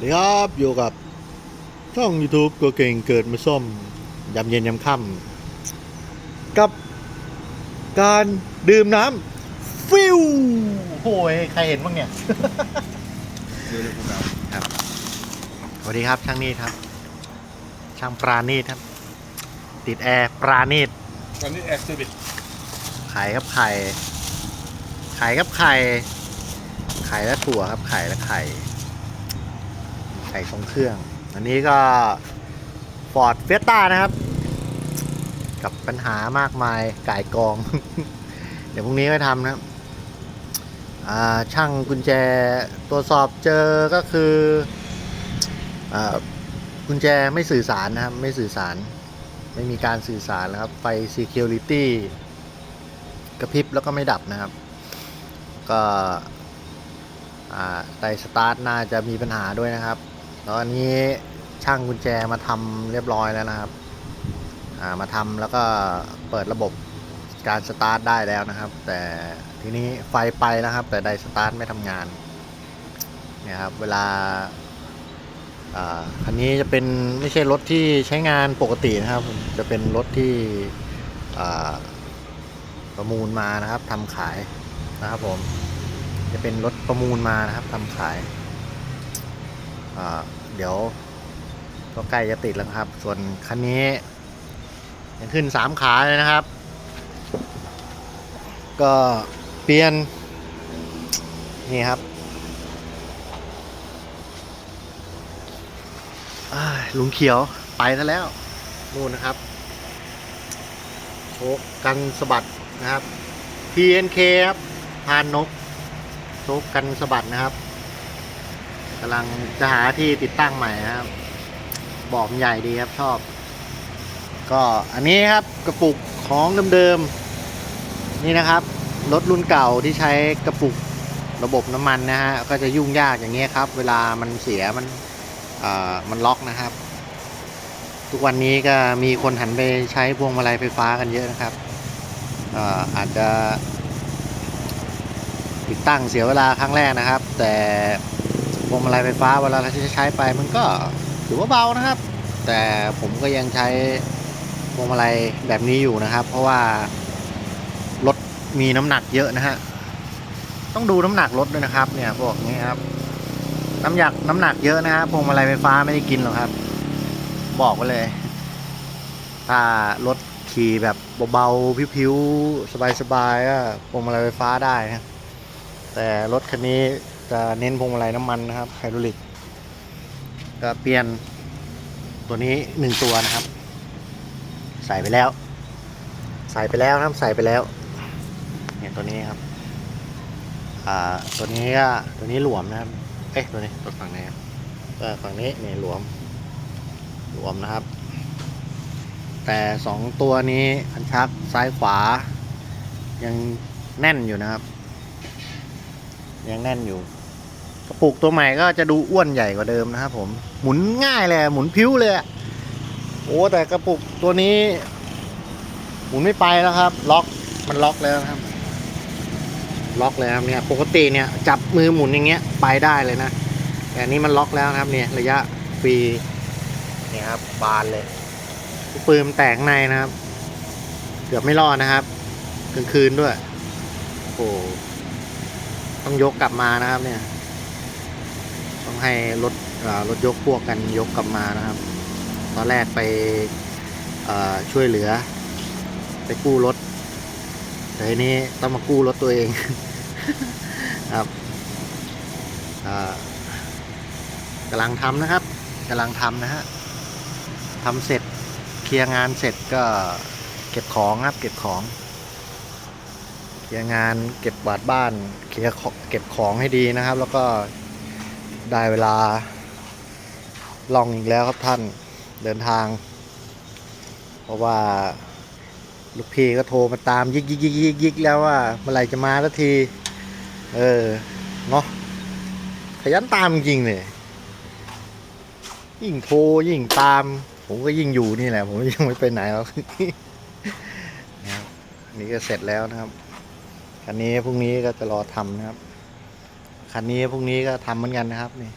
สวัสดีครับอยู่กับช่อง YouTube ตัวเก่งเกิดมาส้มยำเย็นยำค่ำกับการดื่มน้ำฟิวโอ้ยใครเห็นบ้างเนี่ยดูเลยพวกเราครับสวัสดีครับช่างนีดครับ ช่างปราณีตครับ ติดแอร์ปราณีตตอนนี้แอคทีวิตไข่ครับไข่ไข่ครับไข่ไข่และถั่วครับไข่และไข่ ไข่ทรงเครื่อง อันนี้ก็ฟอร์ดเฟสต้านะครับ กับปัญหามากมายก่ายกอง เดี๋ยวพรุ่งนี้ไปทำนะครับช่างกุญแจตรวจสอบเจอก็คืออกุญแจไม่สื่อสารนะครับ ไม่สื่อสาร ไม่มีการสื่อสารนะครับ ไฟ Security กระพริบแล้วก็ไม่ดับนะครับ ก็ไดสตาร์ทน่าจะมีปัญหาด้วยนะครับ แล้วอันนี้ช่างกุญแจมาทำเรียบร้อยแล้วนะครับ อ่ามาทำแล้วก็เปิดระบบการสตาร์ทได้แล้วนะครับ แต่ทีนี้ไฟไปนะครับ แต่ไดสตาร์ทไม่ทำงานเนี่ยครับเวลาคันนี้จะเป็นไม่ใช่รถที่ใช้งานปกตินะครับ จะเป็นรถที่ประมูลมานะครับทำขายนะครับผมจะเป็นรถประมูลมานะครับทำขายอ่า เดี๋ยว ก็ใกล้จะติดแล้วครับ ส่วนคันนี้ยังขึ้นสามขาเลยนะครับ ก็เปลี่ยน นี่ครับลุงเขียวไปซะแล้ว นู่นนะครับโชกกันสะบัดนะครับ PNK ครับพานนกโชกกันสะบัดนะครับ กำลังจะหาที่ติดตั้งใหม่นะครับ บอกมันใหญ่ดีครับชอบ ก็อันนี้ครับกระปุกของเดิมๆนี่นะครับรถรุ่นเก่าที่ใช้กระปุกระบบน้ำมันนะฮะก็จะยุ่งยากอย่างเงี้ยครับ เวลามันเสียมันมันล็อกนะครับ ทุกวันนี้ก็มีคนหันไปใช้พวงมาลัยไฟฟ้ากันเยอะนะครับอ่ออาจจะติดตั้งเสียเวลาครั้งแรกนะครับ แต่ พวงมาลัยไฟฟ้าเวลาเราใช้ไปมันก็ถือว่าเบานะครับ แต่ผมก็ยังใช้พวงมาลัยแบบนี้อยู่นะครับ เพราะว่ารถมีน้ำหนักเยอะนะฮะต้องดูน้ำหนักรถด้วยนะครับ เนี่ยพวกนี้ครับ น้ำหนักน้ำหนักเยอะนะฮะพวงมาลัยไฟฟ้าไม่ได้กินหรอกครับ บอกไว้เลย ถ้ารถขี่แบบเบาๆพิ้วๆสบายๆก็พวงมาลัยไฟฟ้าได้นะแต่รถคันนี้ จะเน้นพวงมาลัยน้ำมันนะครับไฮดรอลิกก็เปลี่ยนตัวนี้หนึ่งตัวนะครับ ใส่ไปแล้ว ใส่ไปแล้วนะครับใส่ไปแล้วเนี่ยตัวนี้ครับอ่าตัวนี้ก็ตัวนี้หลวมนะครับเอ๊ะตัวนี้ตัวฝั่งไหนครับเออฝั่งนี้เนี่ยหลวมหลวมนะครับ แต่สองตัวนี้คันชักซ้ายขวา ยังแน่นอยู่นะครับ ยังแน่นอยู่ กระปุกตัวใหม่ก็จะดูอ้วนใหญ่กว่าเดิมนะครับผมหมุนง่ายเลยหมุนพิ้วเลยอะโอ้แต่กระปุกตัวนี้ หมุนไม่ไปแล้วครับ ล็อกมันล็อกแล้วครับ ล็อกแล้วเนี่ยปกติเนี่ยจับมือหมุนอย่างเงี้ยไปได้เลยนะแต่นี้มันล็อกแล้วครับเนี่ยระยะฟรีเนี่ยครับบานเลยปืนมันแตกข้างในนะครับ เกือบไม่รอดนะครับกลางคืนด้วยโอ้ต้องยกกลับมานะครับเนี่ย ให้รถรถยกพวกกันยกกลับมานะครับ ตอนแรกไปช่วยเหลือ ไปกู้รถแต่ทีนี้ต้องมากู้รถตัวเองครับกำลังทำนะครับกำลังทำนะฮะทำเสร็จเคลียร์งานเสร็จก็เก็บของครับ เก็บของเคลียร์งานเก็บกวาดบ้านเคลียร์เก็บของให้ดีนะครับ แล้วก็ ได้เวลาล่องอีกแล้วครับท่านเดินทาง เพราะว่าลูกพี่ก็โทรมาตามยิกยิกยิกยิกยิกแล้วว่าเมื่อไหร่จะมาสักที เออเนาะขยันตามจริงๆเลยยิ่งโทรยิ่งตาม ผมก็ยิ่งอยู่นี่แหละ ผมยังไม่ไปไหนหรอกนะครับนนี่ก็เสร็จแล้วนะครับ คันนี้พรุ่งนี้ก็จะรอทำนะครับ คันนี้พรุ่งนี้ก็ทำเหมือนกันนะครับนี่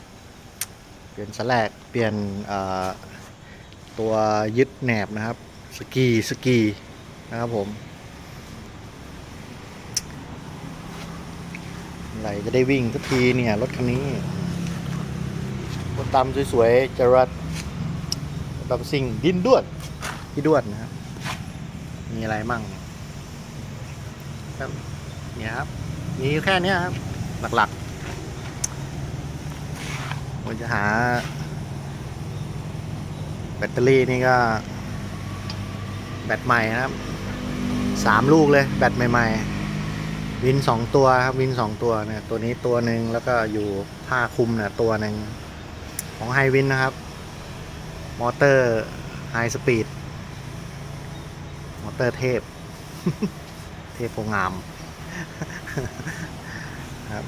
เปลี่ยนสแลกเปลี่ยนตัวยึดแหนบนะครับ สกีสกีนะครับผมไหลจะได้วิ่งสักทีเนี่ยรถคันนี้รถตามสวยๆจรัดตามสิ่งดินด้วนพี่ด้วนนะครับ มีอะไรมั่งครับเนี่ยครับ มีแค่นี้ครับ หลักๆ ผมจะหา แบตเตอรี่นี่ก็ แบตใหม่นะครับสามลูกเลย แบตใหม่ ๆ วินสองตัวครับวินสองตัวเนี่ยตัวนี้ตัวหนึ่งแล้วก็อยู่ผ้าคลุมเนี่ยตัวหนึ่งของไฮวินนะครับ มอเตอร์ไฮสปีดมอเตอร์เทพ เทพโพงามครับ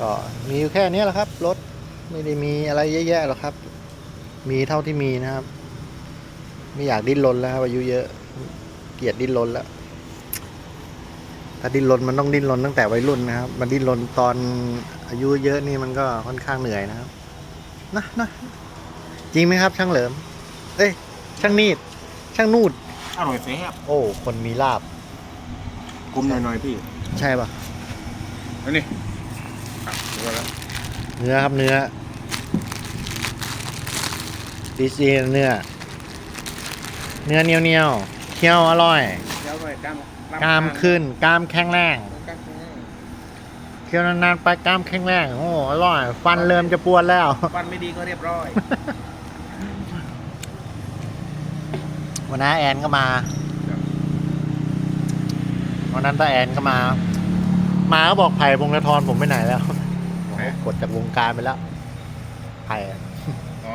ก็มีอยู่แค่นี้แหละครับ รถ ไม่ได้มีอะไรเยอะแยะหรอกครับ มีเท่าที่มีนะครับ ไม่อยากดิ้นรนแล้วครับอายุเยอะ เกลียดดิ้นรนแล้ว ถ้าดิ้นรนมันต้องดิ้นรนตั้งแต่วัยรุ่นนะครับ มันดิ้นรนตอนอายุเยอะนี่มันก็ค่อนข้างเหนื่อยนะครับ นะนะจริงไหมครับ ช่างเหลิม เอ้ย ช่างนีด ช่างนูด อร่อยแซ่บโอ้ คนมีลาบ กลมหน่อยๆพี่ใช่ปะอันนี้ครับดูแล้วเนื้อครับเนื้อ ดีซีเนื้อ เนื้อเหนียวเนียวๆเคี้ยวอร่อย เดี๋ยวหน่อยกล้ามกล้ามขึ้นกล้ามแข็งแรงกล้ามขึ้นเคี้ยวนานๆไปกล้ามแข็งแรงโอ้อร่อย ฟันเริ่มจะปวดแล้ว ฟันไม่ดีก็เรียบร้อย วันนั้นแอนก็มาวันนั้นตาแอนก็มา มาก็บอกไผ่พงศธรผมไปไหนแล้วไหนกดจากวงการไปแล้วไผ่อะ อ๋อ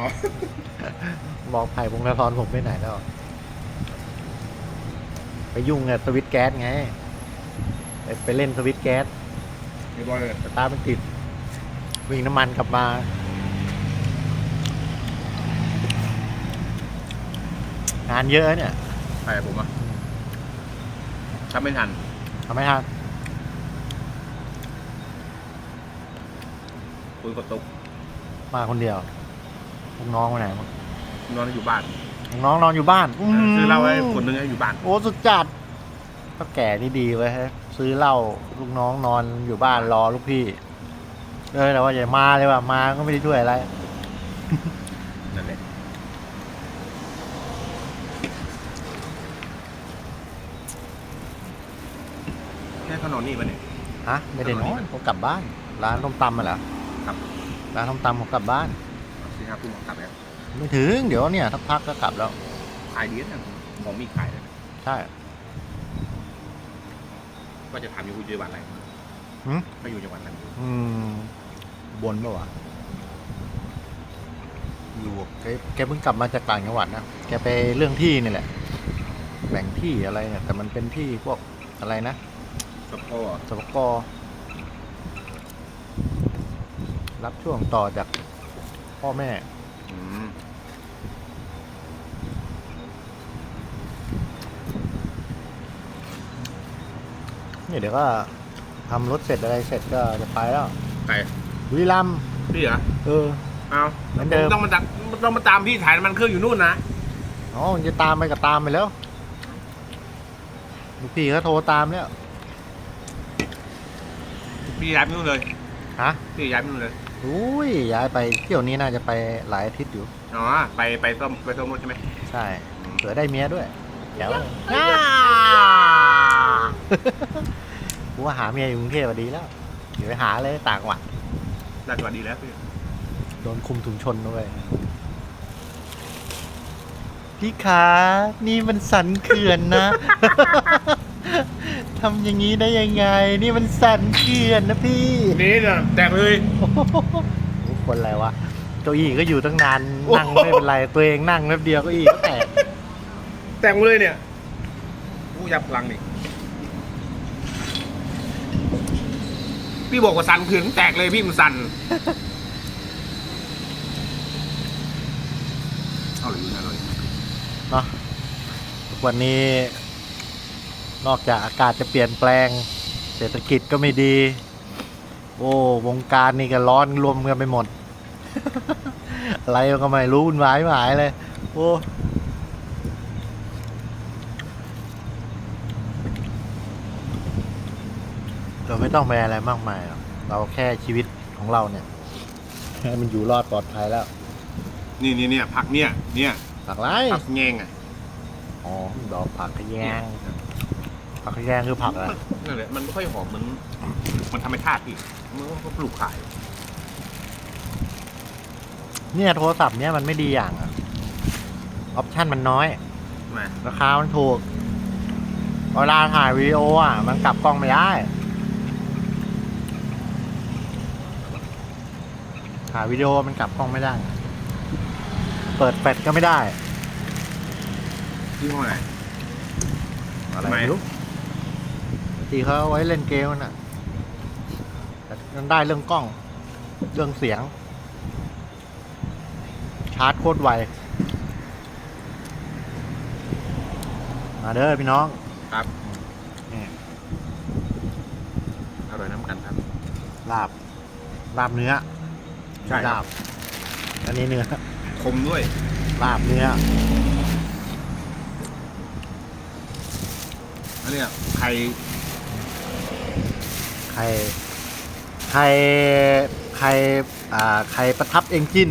บอกไผ่พงศธรผมไปไหนแล้ว ไปยุ่งกับสวิตช์แก๊สไง ไปไปเล่นสวิตช์แก๊สเรียบร้อยเลยสตาร์ทมันติด วิ่งน้ำมันกลับมา งานเยอะเนี่ยใช่ผมอะทำไม่ทันทำไมทันคุยกดตกมาคนเดียวลูกน้องไปไหนหมด นอนอยู่บ้านลูกน้องนอนอยู่บ้านซื้อเหล้าไว้คนหนึงให้อยู่บ้าน โอ้สุดจัดก็แก่นี่ดีไว้ยฮะซื้อเหล้าลูกน้องนอนอยู่บ้านรอลูกพี่เออแต่ว่าอย่ามาเลยว่ะมาก็ไม่ได้ช่วยอะไร นั่นแหละแค่ขนมนี่ปะเนี่ย ฮะไม่ได้นอนผมกลับบ้าน ร้านต้มตำมาเหรอครับ ร้านต้มตำผมกลับบ้าน สี่ห้าทุ่มกลับแล้ว ไม่ถึง เดี๋ยวเนี่ยสักพักก็กลับแล้ว ขายดีนะของมีขายเลยใช่ ก็จะถามอยู่จังหวัดอะไรหืม ก็อยู่จังหวัดนั้นอืมบนปะวะอยู่แกแกเพิ่งกลับมาจากต่างจังหวัดนะแกไปเรื่องที่นี่แหละ แบ่งที่อะไรเนี่ยแต่มันเป็นที่พวกอะไรนะสปอร์สปกรับช่วงต่อจากพ่อแม่อืม เนี่ยเดี๋ยวก็ทำรถเสร็จอะไรเสร็จก็จะไปแล้วใครบุรีรัมย์พี่เหรอเออ เอาเหมือนเดิม ต้องมาตัดต้องมาตามพี่ถ่ายน้ำมันเครื่องอยู่นู่นนะอ๋อมันจะตามไปก็ตามไปแล้วลูกพี่เขาโทรตามแล้ว พี่ย้ายไปนู่นเลยฮะ พี่ย้ายไปนู่นเลยอุ้ยย้ายไปเที่ยวนี้น่าจะไปหลายอาทิตย์อยู่ อ๋อไปไปซ่อมไปซ่อมรถใช่ไหมใช่เผื่อได้เมียด้วยเดี๋ยว กูว่าหาเมียอยู่กรุงเทพอะดีแล้วเดี๋ยวไปหาเลยต่างจังหวัดน่าจะดีแล้วพี่โดนคุมถุงชนด้วยพี่ขานี่มันสันเขื่อนนะ ทำอย่างนี้ได้ยังไง นี่มันสันเขื่อนนะพี่ นี่เนี่ยแตกเลย โอ้โหคนอะไรวะเก้าอี้ก็อยู่ตั้งนานโอ้โหนั่งไม่เป็นไร ตัวเองนั่งแป๊บเดียวเก้าอี้ก็แตก แตกหมดเลยเนี่ย กูยับพลังนี่ พี่บอกว่าสั่นขืนแตกเลยพี่มันสั่นเอาเลยนะเลยเนาะทุกวันนี้นอกจากอากาศจะเปลี่ยนแปลง เศรษฐกิจก็ไม่ดี โอ้วงการนี่ก็ร้อนรวมกันไปหมด อะไรก็ไม่รู้วุ่นวายหมายเลย โอ้เราไม่ ต้องไปอะไรมากมายหรอกเราแค่ชีวิตของเราเนี่ยให้มันอยู่รอดปลอดภัยแล้วนี่นี่เนี่ยผักเนี่ย เนี่ยผักไรผักแงงอะอ๋อดอกผักขะแยงผักขะแยงคือผักอะไรนั่นแหละมันไม่ค่อยหอมเหมือนมันธรรมชาติพี่มันก็ปลูกขาย เนี่ยโทรศัพท์เนี่ยมันไม่ดีอย่างอะออปชันมันน้อยมาราคามันถูกเวลาถ่ายวิดีโออะ มันกลับกล้องไม่ได้ ถ่ายวิดีโอมันกลับกล้องไม่ได้ เปิดแฟลชก็ไม่ได้ที่ห้อไหนอะไรทำไมไม่รู้บางทีเขาเอาไว้เล่นเกมมันอะแต่มันได้เรื่องกล้อง เรื่องเสียง ชาร์จโคตรไวมาเด้อพี่น้องครับนี่อร่อยน้ำกันครับ ลาบ ลาบเนื้อ ใช่คลารับบอันนี้เนื้อคมด้วย ลาบเนื้ออันเนี้ยไข่ไข่ไข่ไข่อ่าไข่ประทับเอนจิน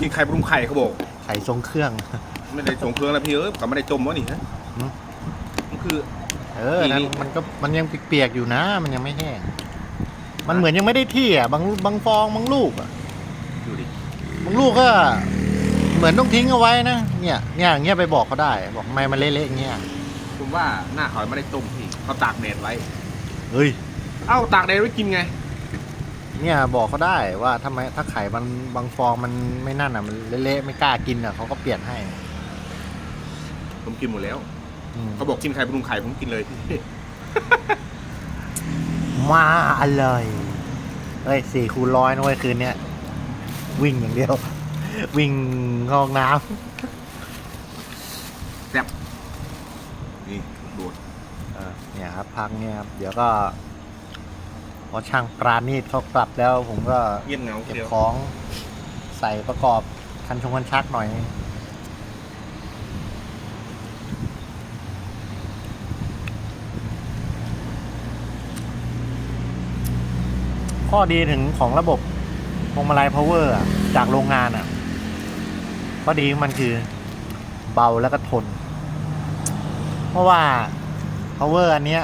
กินไข่ปรุงไข่เขาบอก ไข่ทรงเครื่อง ไม่ได้ส่งเครื่องแล้วพี่เอ้ยก็ไม่ได้จมวะนี่ฮะหืมมันคือ เออนั่นนี่มันก็มันยังเปียกๆอยู่นะ มันยังไม่แห้ง มันเหมือนยังไม่ได้ที่อะ บางบางฟองบางลูกอะ ดูดิบางลูกก็เหมือนต้องทิ้งเอาไว้นะ เนี่ยเนี่ยอย่างเงี้ยไปบอกเขาได้ บอกทำไมมันเละๆอย่างเงี้ย ผมว่าหน้าเขาไม่ได้ต้มพี่เขาตากแดดไว้ เฮ้ย เอ้าตากแดดไว้กินไง เนี่ยบอกเขาได้ว่าทำไมถ้าไข่มันบางฟองมันไม่นั่นอะมันเละๆไม่กล้ากินอะเขาก็เปลี่ยนให้ผมกินหมดแล้ว อืมเขาบอกกินไข่ปรุงไข่ผมกินเลยพี่มาอร่อยเฮ้ยสี่คูณร้อยนะเว้ยคืนเนี้ย วิ่งอย่างเดียว วิ่งเข้าห้องน้แซ่บนี่โดดำเออเนี่ยครับพักเนี่ยครับเดี๋ยวก็พอช่างปราณีตเขากลับแล้ว ผมก็เงียบเหงาเก็บเดียวของใส่ประกอบคันชงคันชักหน่อย ข้อดีถึงของระบบพ วงมาลัย power อะจากโรงงานอะข้อดีมันคือเบาแล้วก็ทน เพราะว่า power อันเนี้ย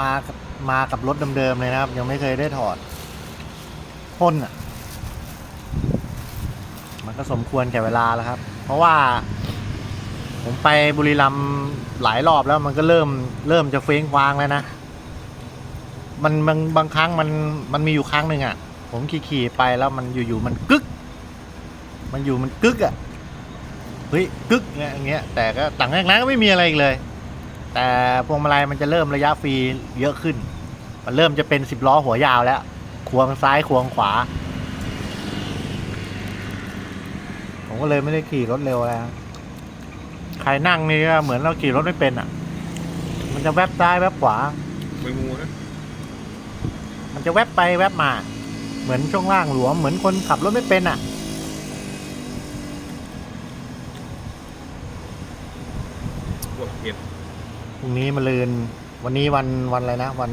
มากมากับรถเดิมๆเลยนะครับ ยังไม่เคยได้ถอดทนอะ มันก็สมควรแก่เวลาแล้วครับ เพราะว่า ผมไปบุรีรัมย์หลายรอบแล้วมันก็เริ่มเริ่มจะเฟ้งฟางแล้วนะ มันบางบางครั้งมันมันมีอยู่ครั้งหนึ่งอะ ผมขี่ขี่ไปแล้วมันอยู่ๆมันกึก มันอยู่มันกึกอะเฮ้ยกึกเงี้ยอย่างเงี้ยแต่ก็ต่างจากนั้นก็ไม่มีอะไรอีกเลย แต่พวงมาลัยมันจะเริ่มระยะฟรีเยอะขึ้น มันเริ่มจะเป็นสิบล้อหัวยาวแล้ว ควงซ้ายควงขวา ผมก็เลยไม่ได้ขี่รถเร็วแล้วใครนั่งนี่ก็เหมือนเราขี่รถไม่เป็นอะ มันจะแวบซ้ายแวบขวา ไม่งูนะมันจะแวบไปแวบมา เหมือนช่วงล่างหลวม เหมือนคนขับรถไม่เป็นอะ ปวดเห็นพรุ่งนี้มาลืน วันนี้วันวันอะไรนะ วัน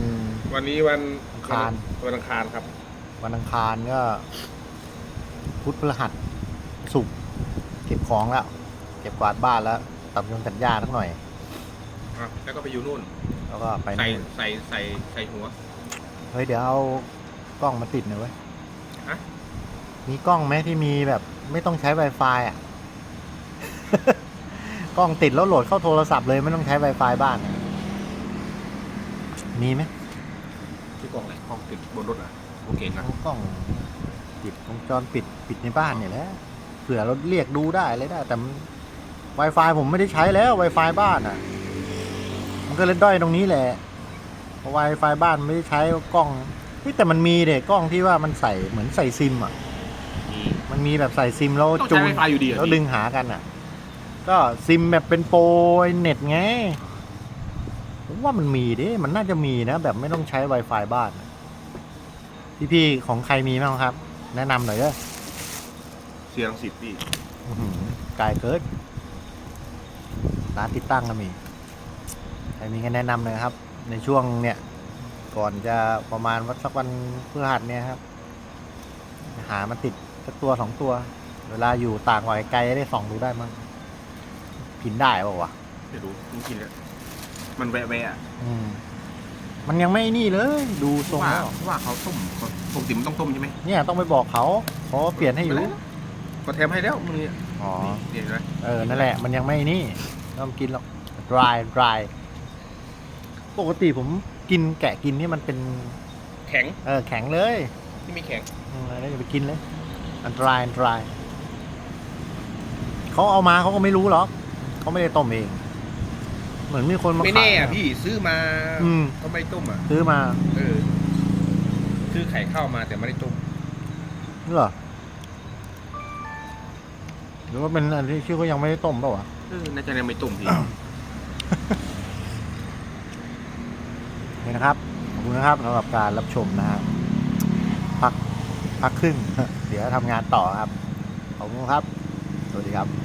วันนี้วันอังคาร วันอังคารครับ วันอังคารก็พุธพฤหัสศุกร์เก็บของแล้ว เก็บกวาดบ้านแล้วตัดยงตัดหญ้าสักหน่อย อะ แล้วก็ไปอยู่นู่น แล้วก็ไปใส่นู่นใส่ใส่ใส่หัว เฮ้ยเดี๋ยวเอากล้องมาติดหน่อยเว้ยฮะ มีกล้องไหมที่มีแบบไม่ต้องใช้ Wi-Fi อะ กล้องติดแล้วโหลดเข้าโทรศัพท์เลยไม่ต้องใช้ Wi-Fi บ้านอะมีไหมที่กล่องไหนกล่องติดบนรถอะโอเคนะเอากล้องปิดวงจรปิดปิดในบ้านเนี่ยแหละเผื่อเราเรียกดูได้เลยได้ แต่มัน Wi-Fi ผมไม่ได้ใช้แล้ว Wi-Fi บ้านอะ มันก็เลยด้อยตรงนี้แหละเพราะ Wi-Fi บ้านไม่ได้ใช้กล้องเฮ้ยแต่มันมีเด็กกล้องที่ว่ามันใส่เหมือนใส่ซิมอะ มันมีแบบใส่ซิมแล้วต้องจูใช้นไวไฟอยู่ดีเหรอแล้วพี่ ดึงหากันอะ ก็ซิมแบบเป็นโปรเน็ตไงผมว่ามันมีดิมันน่าจะมีนะ แบบไม่ต้องใช้ Wi-Fi บ้านพี่ๆของใครมีบ้างครับ แนะนำหน่อยเด้อเสียงสิทธิ์พี่อื้อหือไกลเกินร้านติดตั้งก็มี ใครมีกันแนะนำเลยครับ ในช่วงเนี่ย ก่อนจะประมาณวันสักวันพฤหัสเนี่ยครับ หามาติด สักตัวสองตัว เวลาอยู่ต่างวัยไกลจะได้ส่องดูได้มั้งพินได้เปล่าวะเดี๋ยวดูจริงๆแล้วมันแวะแวะอะอืม มันยังไม่นี่เลย ดูทรงว่าแล้วว่าเขาต้มปกติมันต้องต้มใช่ไหมเนี่ยต้องไปบอกเขาเขาเปลี่ยนให้อยู่ก็แถมให้แล้วมึงเนี่ยอ๋อ นี่เห็นไหมเออ นั่นแหละ มันยังไม่นี่ต้องกินหรอก dry dry ปกติผมกินแกะกินนี่มันเป็น แข็งเออ แข็งเลยที่ไม่แข็ง อืมอะไรอย่าไปกินเลย อันตรายอันตรายเขาเอามาเขาก็ไม่รู้หรอกเขาไม่ได้ต้มเอง เหมือนมีคนมาไม่ขายแน่อะพี่ซื้อมาอืมก็ไม่ต้มอะซื้อมาเออซื้อไข่เข้ามาแต่ไม่ได้ต้มเหรอหรือว่าเป็นอันที่ชื่อเขายังไม่ได้ต้มเปล่าวะเออน่าจะยังไม่ต้มพี่นี่นะครับขอบคุณนะครับสำหรับการรับชมนะฮะพัก พักครึ่ง เดี๋ยวทำงานต่อครับ ขอบคุณครับ สวัสดีครับ